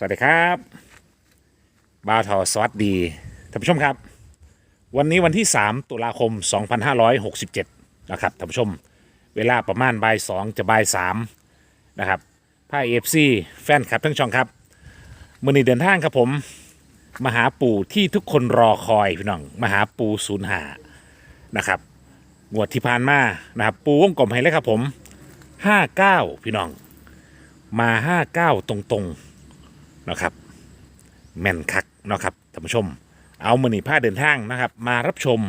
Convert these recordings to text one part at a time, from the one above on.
สวัสดีครับบาทอสวัสดีท่านผู้ชมครับ วันนี้วันที่ 3 ตุลาคม 2567 นะครับท่านผู้ชม เวลาประมาณบ่ายสองจะบ่ายสามนะครับผ้าเอฟซีแฟนคลับทั้งช่องครับมือนี้เดินทางครับผมมาหาปู่ที่ทุกคนรอคอยพี่น้องมาหาปู่ศูนย์หานะครับงวดที่ผ่านมานะครับ ปูวงกลมให้เลยครับผม 59 พี่น้อง มา 59 ตรงๆ นะครับ แม่นคักนะครับท่านผู้ชม เอามือหนีผ้าเดินทางนะครับ มารับชม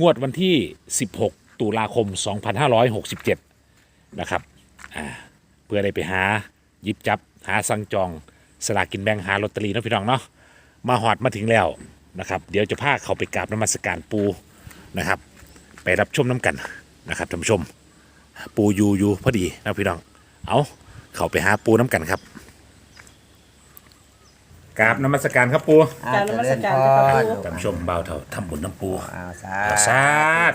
งวดวันที่ 16 ตุลาคม 2567 นะครับอ่าเพื่อได้ไปหาหยิบจับหาสั่งจองสลากกินแบ่งหาลอตเตอรี่นะพี่น้องเนาะมาหอดมาถึงแล้วนะครับ เดี๋ยวจะพาเขาไปกราบนมัสการปูนะครับ ไปรับชมน้ำกันนะครับท่านผู้ชม ปูอยูอยูพอดีนะพี่น้อง เอาเขาไปหาปูน้ำกันครับ กราบนมัสการครับปูอ่การนมัสการเจเจ้าค่ะญพรท่านผู้ชมเบาเถาทำบุญน้ำปู อ่าสาสา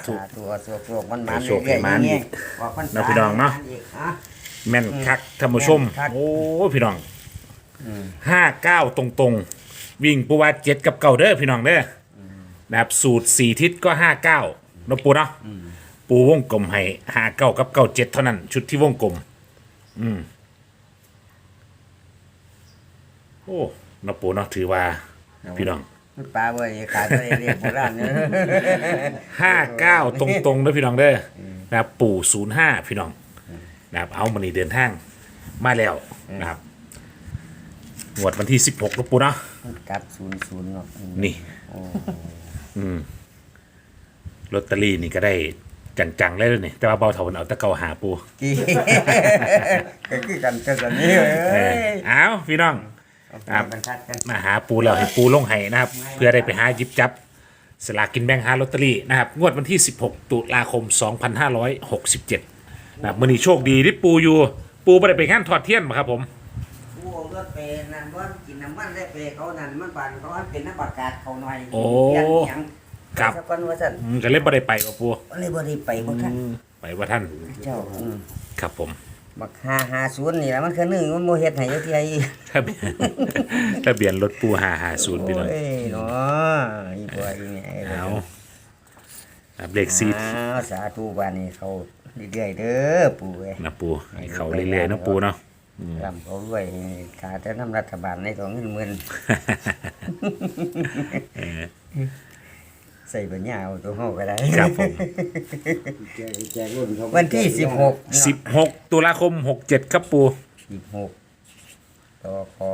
ธุสาธุสวกสวกมันมันสวกให้มันอีกบอกมันนะพี่น้องเนาะอีกอะแม่นคักท่านผู้ชม แม่นคัก โอ้พี่น้องห้าเก้าตรงๆ วิ่งปูว่าเจ็ดกับเก่าเด้อพี่น้องเด้ออนะครับสูตรสี่ทิศก็ห้าเก้าเนาะปูเนาะปูวงกลมให้ห้าเก้ากับเก้าเจ็ดเท่านั้น ชุดที่วงกลม อืมโอ้เนาะปูเนาะถือว่าพี่น้องมันปลาเว้ยขายไปเรียกโบราณเนี่ยห้าเก้าตรงๆเด้อพี่น้องเด้ออนะครับปู่ศูนย์ห้าพี่น้องนะครับเอามันนี่เดินทางมาแล้วนะครับงวดวันที่สิบหกนะปูเนาะกลับศูนย์ศูนย์เนาะนี่อืมลอตเตอรี่นี่ก็ได้จังๆเลยเลยนี่แต่ว่าเบาเท่าเอาแตะเกาหาปูกี่ก็คือกันกันสันนี้เว้ยเออเอาพี่น้อง ครับมันชัดกัน มาหาปูแล้วให้ปูลงให้นะครับ เพื่อได้ไปหาหยิบจับ สลากกินแบ่งหาลอตเตอรี่นะครับ งวดวันที่ 16 ตุลาคม 2567นะครับมื่อนี้โชคดีที่ปูอยู่ ปูไม่ได้ไปงานทอดเทียนมาครับผม ผู้เอาเลือดไปนั่นว่ากินน้ำมันได้ไปเขานั่นมันบานเขาอันเป็นน้ำประกาศเขาหน่อยโอ้เปลี่ยนหยังครับ สักวันว่าสั่นอืมก็เลยไม่ได้ไปกับปูเลยบ่ได้ไปบ่ทันไปว่าท่าน เจ้าอืมครับผม บักหาหาศูนย์นี่แหละมันคือหนึ่งมันโมเฮ็ดให้เยอะที่ไอ้ทะเบียนทะเบียนรถปูหาหาศูนย์พี่น้อง โอ้ยเนาะอีบัวอีนี่ไอ้เอาครับเลขซีอ้าวสาธุบานนี้เขาเรื่อยๆเด้อปู่เอ้ยนะปูให้เขาเรื่อยๆนะปูเนาะลำเขาด้วยขาแต่น้ำรัฐบาลในของเงินหมื่น ใส่ปัญญาเอาตัวเฮาก็ได้ครับผมวันที่สิบหก16ตุลาคม67ครับปูสิบหกต่อคอ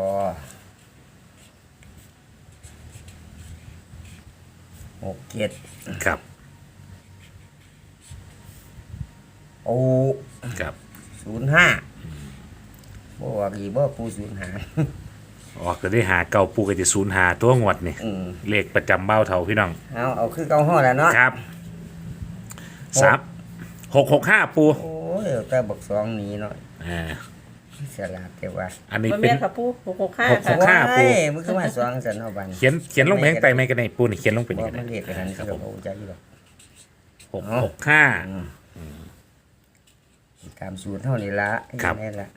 หกเจ็ดครับโอ้ครับศูนย์ห้าบ่ว่าอีบ่ปูศูนย์ห้า ออกก็ได้หาเก่าปูก็จะศูนย์หาตัวงวดนี่อืมเลขประจำเบ้าเถาพี่น้องเอาเอาคือเก่าห้อแล้วเนาะครับสามหกหกห้าปูโอ้ยเอาแต่บักสองนี้เนาะอ่าฉลาดแต่ว่าอันนี้มันเป็แม่น นค่ะปูหกหกห้าหกหค่ะ กห้าปู โอ้ยมึงคือมาสองสันเอาบันเขียนเขียนลงไปข้างใต้ไม่กันในปูนี่เขียนลงไปบ่นี่กันมันเรียกไปหันครัเขาบผมบ่ใจอยู่หรอกหกหกห้า ตามสูตรเท่านี้ละครับ นี่ละ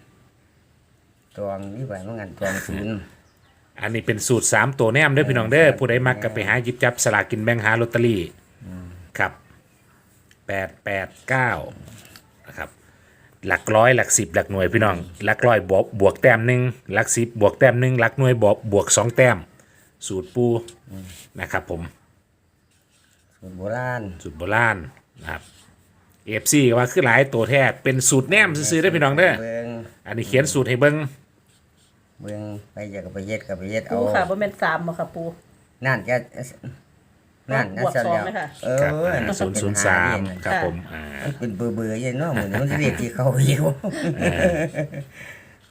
ตวงนี่ว่ามันงันตวงศูนย์อันนี้เป็นสูตรสามตัวแนมเด้อพี่น้องเด้อผู้ใดมักก็ไปหาหยิบจับสลากกินแบ่งหาลอตเตอรี่ครับแปดแปดเก้านะครับหลักร้อยหลักสิบหลักหน่วยพี่น้องหลักร้อยบวกบวกแต้มหนึ่งหลักสิบบวกแต้มหนึ่งหลักหน่วยบวกบวกสองแต้ม สูตรปูนะครับผม สูตรโบราณสูตรโบราณนะครับเอฟซีว่าคือหลายตัวแท้เป็นสูตรแนมซื้อๆได้อพี่น้องเด้อเบิ่งอันนี้เขียนสูตรให้เบิ้ง เบิ่งไปอยากกับไปเย็ดกับไปเย็ดเอา ปูค่ะบ่แม่นสามบ่ค่ะปู นั่นจะนั่นนั่นบวกซะสองแล้วไหมคะ เออครับมัศูนย์ศูนย์สามเป็หครับเองผมอ่ามันเป็นเบื่อเบื่อๆอยังเนาะเหมือนมันเรียกที่เขาอยู่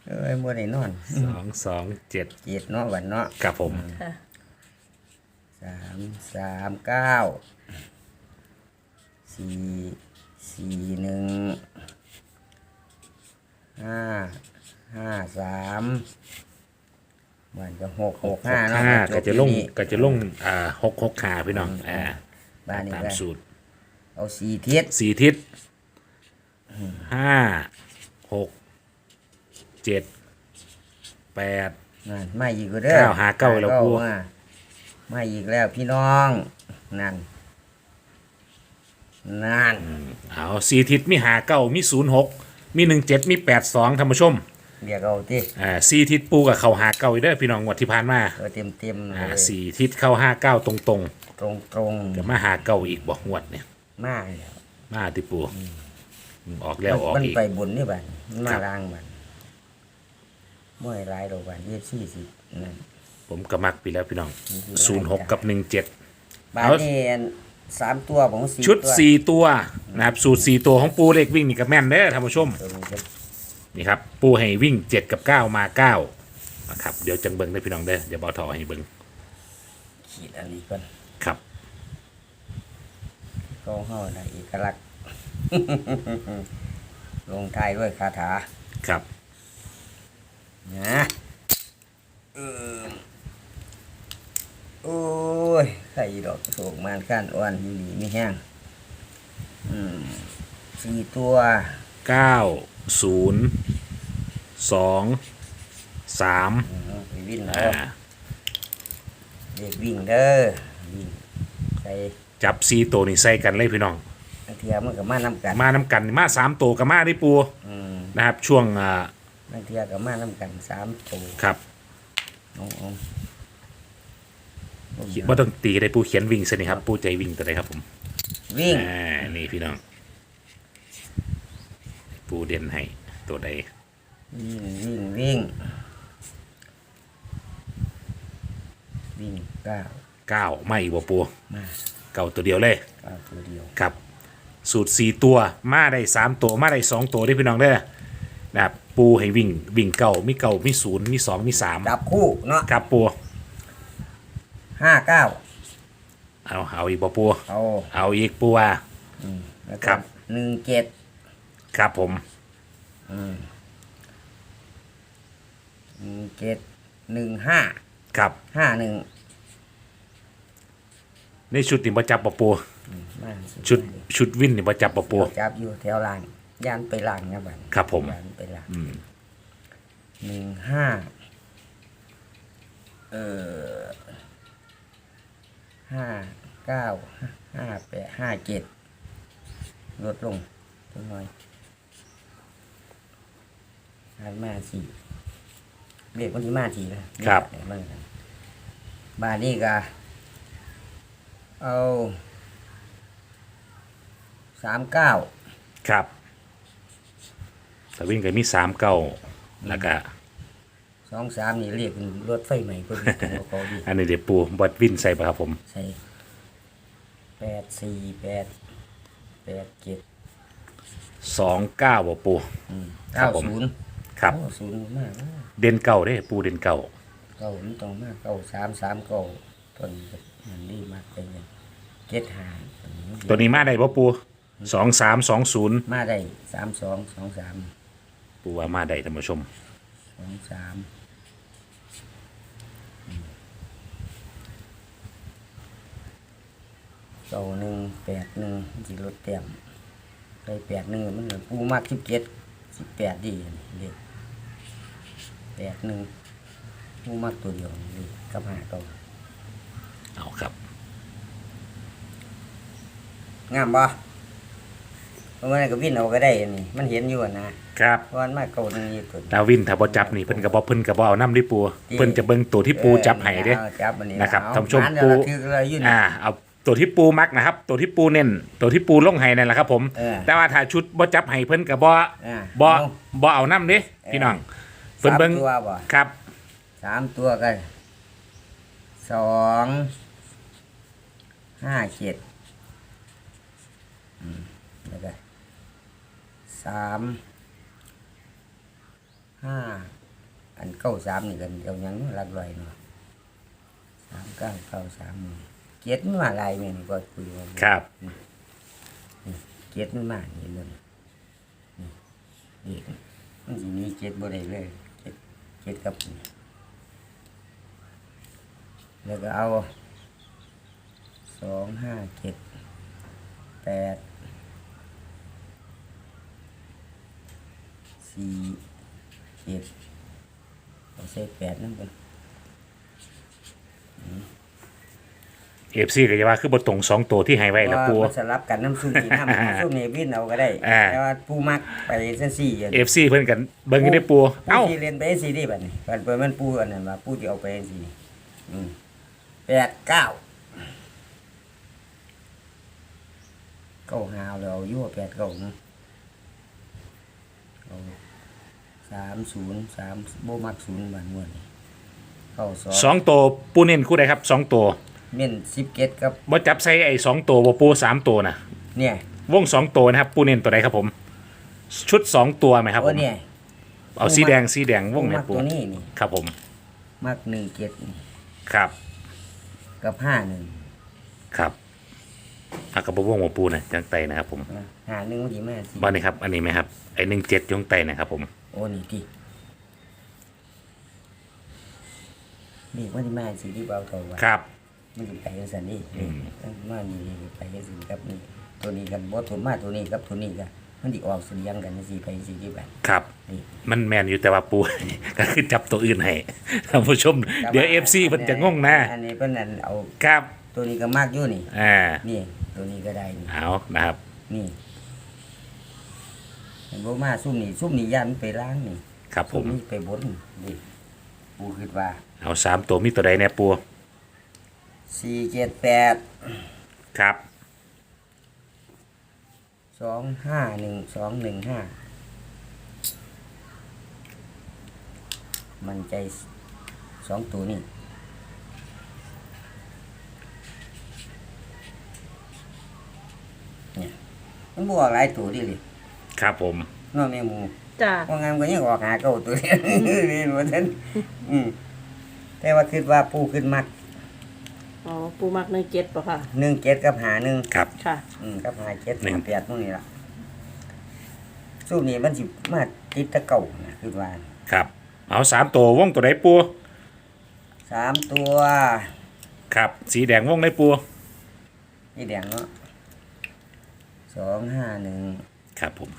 เอ้ยมัวได้นอนสองสองเจ็ดเจ็ดเนาะวันเนาะครับผมค่ะ สามสามเก้าสี่สี่หนึ่งห้าห้าสามมันจะ หกหกห้าเนาะห้าจก็บจะลงที่นี่ก็จะลงอ่าหกหกขาพี่น้องอ่าบ้านนี้ตามก็สูตร เอาสี่ทิศสี่ทิศห้าหกเจ็ดแปดนั่นมาอีกแล้วเด้อเก้าหาเก้าแล้วปู่มามาอีกแล้วพี่น้องนั่นนั่นเอาสี่ทิศมีหาเก้ามีศูนย์หกมีหนึ่งเจ็ดมีแปดสองท่านผู้ชม เรียกเอาที่อ่าสี่ทิศปูกับเขาหาเก้าอีกเด้อพี่น้องงวดที่ผ่านมาตัวเต็มเต็มๆเลอ่ายสี่ทิศเข้าห้าเก้าตรงตรงตรงๆจะมาหาเก้าอีกบอกงวดเนี่ยๆมากแล้วมาติปูออกแล้วออกมันอีก ไปบุญนี่บันมันครัมาบล้างบันม่วยหลายดอกบันยี่สี่สิบนั่น ผมก็มักไปแล้วพี่น้องศูนย์หกกับหนึ่งเจ็ด บาทเอา นี่อันสามตัวของสี่ชุดตัวสี่ตัวนะครับสูตรสี่ตัวของปูเล็กวิ่งนี่กับแม่นเด้อท่านผู้ชม ตัวนี้จะ นี่ครับปูให้วิ่งเจ็ดกับเก้ามาเก้านะครับเดี๋ยวจังเบิงได้อพี่น้องเด้อเดี๋ยวบอทอให้เบิงขีดอันนี้ก่อนครับก็เฮาในะเอกลักษณ์ ลงท้ายด้วยคาถาครับนะเออโอ้ยไข่ดอกโศกมานก้านอ้วนอยู่นี่ไม่แห้งอืมสี่ตัวเก้าศูนย์ สองสามอืมไปวิ่งแล้อ่าวเด็กวิ่งเด้อวิ่งใส่จับสี่ตัวนี่ใส่กันเลยพี่น้อง บางเทียมันก็มาน้ำกันมาน้ำกันมาสามตัวกับมาได้ปูอืมนะครับช่วงอ่าบางเทียก็มาน้ำกันสามตัวครับเอ๋อาว่าต้องตีได้ปูเขียนวิ่งสินี่ครับปูใจวิ่งตัวใดครับผมวิ่งอ่านี่พี่น้อง ปูเด่นให้ตัวใด วิ่งวิ่งวิ่งวิ่งเก้าเก้าไม่บ่ปูมาเก้าตัวเดียวเลย เก้าตัวเดียวครับ สูตรสี่ตัว มาได้สามตัว มาได้สองตัวได้อพี่น้องเด้อนะครับ ปูให้วิ่ง วิ่งเก่ามีเก่ามีศูนย์มีสองมีสามจับคู่เนาะครับปูห้าเก้าเอาเอาอีกบ่ปู เอาเอาอีกปูว่า อืมแล้วครัก็บหนึ่งเจ็ดครับผม อืมหนึ่ง เจ็ดหนึ่งห้าครับ ห้าหนึ่งในชุดนี่บ่จับบ่ปู มาชุดชุดวินนี่บ่จับบ่ปู จับอยู่แถวล่างย่านไปล่างนะบัดครับผม ย่านไปล่างอืมหนึ่งห้าเออห้าเก้าห้าแปดห้าเจ็ดลดลงตัวน้อยหันมาสี่ เรียกวันที่มาสี่นะครับ เดี๋ยวมันกันบ้านนี้ก็เอาสามเก้าครับสวินก็มีสามเก้าแล้วก็สองสามนี่เรียกเป็นรถไฟใหม่ก็ดีตัวเขาดีอันนี้เดี๋ยวปูบอดวินใส่ป่ะครับผมใช่แปดสี่แปดแปดเจ็ดสองเก้าบ่ปูครัเก้าบผมศูนย์ครับเก้าศูนย์มาก เด่นเก่าเด้ปูเด่นเก่าเก้ามันต้องมากเก้าสามสามเก้าต้นมันดีมากเป็นยังเจ็ดหาตัวนี้มาได้บ่ปูสองสามสองศูนย์มาได้สามสองสองสามปูว่ามาได้ท่านผู้ชมสองสามเก้าหนึ่งแปดหนึ่งจีรถเต็มไปแปดหนึ่งมันเหมือนปูมากสิบเจ็ดสิบแปดดีเด็ก แปดหนึ่งปูมากตัวเดียวนี่กับหาเก้าเอาครับงามบ่เพราะมันก็วิ่นเอาก็ได้อันนี่มันเห็นอยู่อะนะครับเพราะมันมากเก่าหนึ่งยี่ตัวดาวินถ้าบ่จับนี่เพิ่นก็บ่เพิ่นก็บ่เอาน้ำดิปูเพิ่นจะเบิ่งตัวที่ปูจับให้เด้ออจับอันนี้นะครับเอท่านผู้ชมหเดี๋ยวเราปูถือเลยอยู่นี่อ่าเอาตัวที่ปูมักนะครับ ตัวที่ปูเน้นตัวที่ปูลงให้นั่นแหละครับผมเออแต่ว่าถ้าชุดบ่จับให้เพิ่นก็บ่อ่าบ่เอาบ่เอาน้ำเด้พี่น้องเพิ่น สามเบิ่งตัวบ่ครับสามตัวกันสองห้าเจ็ดอืมแล้วก็สามห้าอันเก้าสามนี่กันเดี๋ยวยังหลักลอยเนาะสามเก้าเก้าสามนี่เจ็ดมันมาลายแม่นี่ก็คุยกันครับเจ็ดมันมานี่เลยนี่มันสิมีเจ็ดบ่ได้เลย เจ็ดกับแล้วก็เอาสองห้าเจ็ดแปดสี่เจ็ดเอาใส่แปดนั่นเป็น เอฟซีก็จะว่าคือบทตรงสองตัวที่ให้ไว้แล้วปู มันสลับกันน้ำซุปนี่น้ำซุปนี่วินเอาก็ได้อ่า แต่ว่าปูมักไปเส้นสี่อย่างเอฟซีเพิ่นกันเบิ่งอยู่ได้ปูปูเอ้า ที่เรียนไปสี่ดีแบบนี้มันเปิดมันปูอันนั้นว่าปูที่เอาไปสี่อืมแปดเก้าเก้าหาวเราเอาอยู่ว่าแปดเก้านะเอาสามศูนย์สามโบมักศูนย์บานงวดนี่เก้าสองสองตัวปูเน้นคู่ใดครับสองตัว เม่นสิบเก็ดครับบ่จับใส่ไอ้สองตัวบ่ปูสามตัวนะเนี่ยวงสองตัวนะครับ ปูเน้นตัวใดครับผม ชุดสองตัวไหมครับผโอ้มเนี่ยเอาสีแดงสีแดงวงไหนมักปูตัวนี้นี่ครับผมมักหนึ่งเก็ดนี่ครับกับห้าหนึ่งครับอากระบวงหัวปูนะจังไตนะครับผมนะหาหนึ่งวันที่มาสิบ้านนี้ครับ อันนี้ไหมครับไอ้หนึ่งเจ็ดยงไตนะครับผมโอ้นี่ที่นี่วันที่มาสิที่เบาตัวว่าครับ มันจะไปยังสันนี่อืมมานี่นี่ไปยังสิครับนี่ตัวนี้กันบ่ถุนมาตัวนี้กับตัวนี้กันมันดิออกเสียงกันสิไปสิที่แบบครับ นี่มันแมนอยู่แต่ว่าปู ก็คือจับตัวอื่นให้ท่านผู้ชม เดี๋ยวเอฟซีมันจะงงนะอันนี้เพิ่นนั่นเอาครับ ตัวนี้ก็มากอยู่นี่อ่านี่ ตัวนี้ก็ได้นี่เอานะครับ นี่เห็นบ่มาซุ่มนี่ซุ่มนี่ย่านมันไปล้างนี่ ครับผซุ่มมนี่ไปบนนี่ปูคิดว่า เอาสามตัวมีตัวใดเนี่ยปู สี่เจ็ดแปดครับ สองห้าหนึ่งสองหนึ่งห้ามันใจสองตัวนี่เนี่ยมันบวกหลายตัวดิเลยครับผมน้องแม่หมูจ้าว่างามก็ยังออกหาเก่าตัวเดียวนี่หนูท่านอืมแต่ว่าคิดว่าปูขึ้นมัก อ๋อปูมักหนึ่งเจ็ดป่ะค่ะ หนึ่งเจ็ดกับหาหนึ่งครับ ค่ะ อืมกับหาเจ็ดหนึ่ง หาแปดพวกนี้ละสู้นี้มันสิมาติดแตะเก่านะคิดว่าครับ เอาสามตัววงตัวใดปูสามตัวครับ สีแดงวงในปูนี่แดงเนาะสองห้าหนึ่งครับผม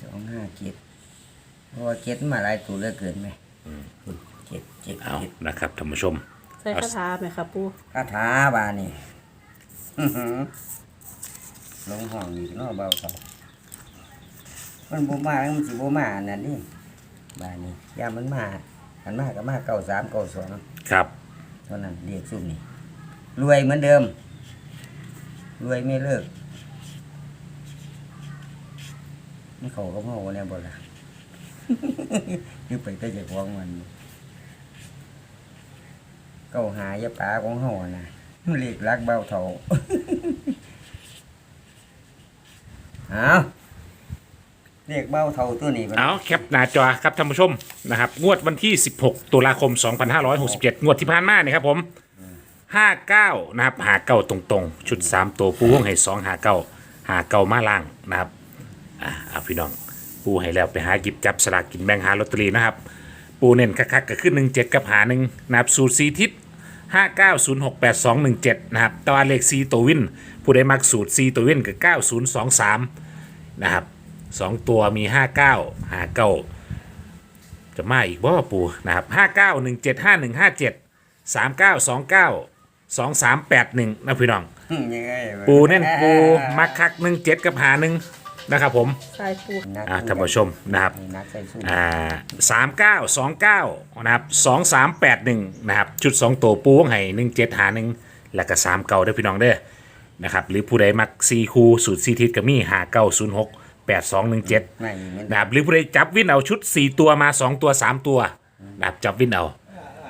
สองห้าเจ็ดเพราะว่าเจ็ดมาหลายตัวเหลือเกินไหม เจ็ดเจ็ดเอาเจ็ดนะครับท่านผู้ชม ใส่คาถาไหมคะปูคาถาบานี่อื้อหือลงห้องอีกเนาะเบาเขามันบ่มาแล้วมันสิบ่มาอันนั่นนี่บานี่ยามมันมาอันมาก็มาเก้าสามเก้าสองครับ เท่านั้นเรียกซุ่มนี่รวยเหมือนเดิม รวยไม่เลิกนี่เขาก็เมาเนี่ยบ่ล่ะคือไปแต่เจะฟ้าของมัน เก้าหายาปลาของเฮาอนะมันเรียกรักเบาเทาเอาเรียกเบ้าเท่าตัวนี้เอาแคปหน้าจอครับท่านผู้ชมนะครับ งวดวันที่ 16 ตุลาคม 2567 งวดที่ผ่านมาเนี่ยครับผม 59 นะครับหาเก้าตรงๆ ชุด 3 ตัวปูวงให้ 2 หาเก้าหาเก้ามาล่างนะครับอ่าเอาพี่น้อง ปูให้แล้วไปหาหยิบจับสลากกินแบ่งหาลอตเตอรี่นะครับ ปูเน้นคักๆก็ขึ้น 17 กับหาหนึ่งนะครับสูตรสีทิศ 59068217 นะครับตอนเลข4ตัววิน ผู้ใดมักสูตร4ตัววินก็9023 นะครับสองตัวมี 59 59 จะมาอีกบ่ปูนะครับ59 17 51 57 39 29 2381นะพี่น้องยังไงวะปูเน่นปูมักคัก17กับหาหนึ่ง นะครับผมใส่ปูนักอ่าท่านผู้ชมนะครับ นักใส่สู้อ่าสามเก้าสองเก้านะครับสองสามแปดหนึ่งนะครับ ชุดสองตัวปูวงไห่หนึ่งเจ็ดหาหนึ่งแล้วก็สามเก้าได้อพี่น้องเด้อนะครับ หรือผู้ใดมักซีคูสูตรซีทิศก็มีหาเก้าศูนย์หกแปดสองหนึ่งเจ็ดไม่มันนะครับ หรือผู้ใดจับวินเอาชุด4ตัวมา2ตัว3ตัวนะครับจับวินเอา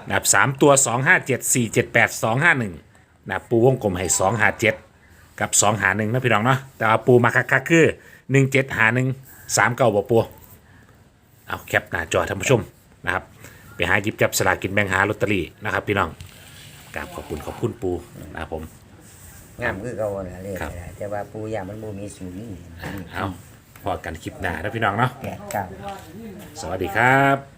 นะครับสามตัว2 5 7 4 7 8 2 5 1นะครับปูวงกลมให้2หา7กับ2หา1นะพี่น้องเนาะแต่ว่าปูมาคักๆคือ 1 7หา1 3เก้าบ่ปูเอาแคปหน้าจอท่านผู้ชมนะครับ ไปหาหยิบจับสลากกินแบ่งหาลอตเตอรี่นะครับ พี่น้องกราบขอบคุณขอบคุณปูนะครับผม งามคือเก่าแหละเลยครับ แต่ว่าปูยามันบ่มีศูนย์นี่เอาพอกันคลิปหน้านะพี่น้องเนาะแปดเก้า สวัสดีครับ